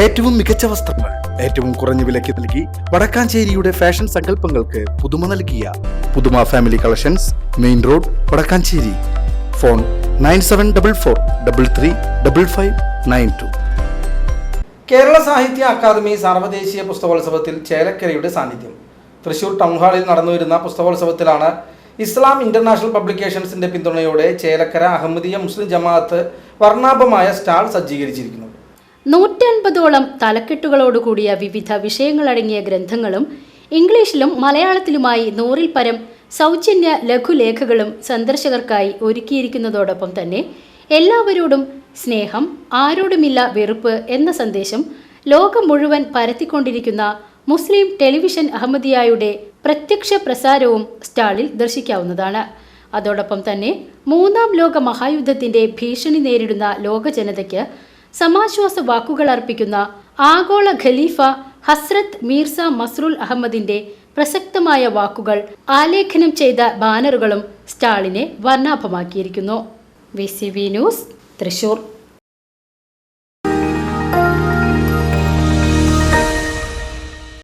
ഏറ്റവും മികച്ച വസ്ത്രങ്ങൾ ഏറ്റവും കുറഞ്ഞ വിലയ്ക്ക് നൽകി വടക്കാഞ്ചേരിയുടെ ഫാഷൻ സങ്കല്പങ്ങൾക്ക് പുതുമ നൽകിയ പുതുമ family collections main road Vadakkanchery. Phone nine seven double four double three double five nine two. Kerala Sahitya Akademi സാർവദേശീയ പുസ്തകോത്സവത്തിൽ ചേലക്കരയുടെ സാന്നിധ്യം. തൃശൂർ ടൗൺ ഹാളിൽ നടന്നുവരുന്ന പുസ്തകോത്സവത്തിലാണ് ഇസ്ലാം ഇന്റർനാഷണൽ പബ്ലിക്കേഷൻസിന്റെ പിന്തുണയോടെ ചേലക്കര അഹമ്മദിയ മുസ്ലിം ജമാഅത്ത് വർണാഭമായ സ്റ്റാൾ സജ്ജീകരിച്ചിരിക്കുന്നത്. നൂറ്റൻപതോളം തലക്കെട്ടുകളോടുകൂടിയ വിവിധ വിഷയങ്ങളടങ്ങിയ ഗ്രന്ഥങ്ങളും ഇംഗ്ലീഷിലും മലയാളത്തിലുമായി നൂറിൽ പരം സൗജന്യ ലഘുലേഖകളും സന്ദർശകർക്കായി ഒരുക്കിയിരിക്കുന്നതോടൊപ്പം തന്നെ എല്ലാവരോടും സ്നേഹം ആരോടുമില്ല വെറുപ്പ് എന്ന സന്ദേശം ലോകം മുഴുവൻ പരത്തിക്കൊണ്ടിരിക്കുന്ന മുസ്ലിം ടെലിവിഷൻ അഹമ്മദിയായുടെ പ്രത്യക്ഷ പ്രസാരവും സ്റ്റാളിൽ ദർശിക്കാവുന്നതാണ്. അതോടൊപ്പം തന്നെ മൂന്നാം ലോക മഹായുദ്ധത്തിന്റെ ഭീഷണി നേരിടുന്ന ലോക ജനതയ്ക്ക് സമാശ്വാസ വാക്കുകൾ അർപ്പിക്കുന്ന ആഗോള ഖലീഫ ഹസ്രത്ത് മീർസ മസ്രുൽ അഹമ്മദിന്റെ പ്രസക്തമായ വാക്കുകൾ ആലേഖനം ചെയ്ത ബാനറുകളും സ്റ്റാളിനെ വർണാഭമാക്കിയിരിക്കുന്നു. V news Thrissur.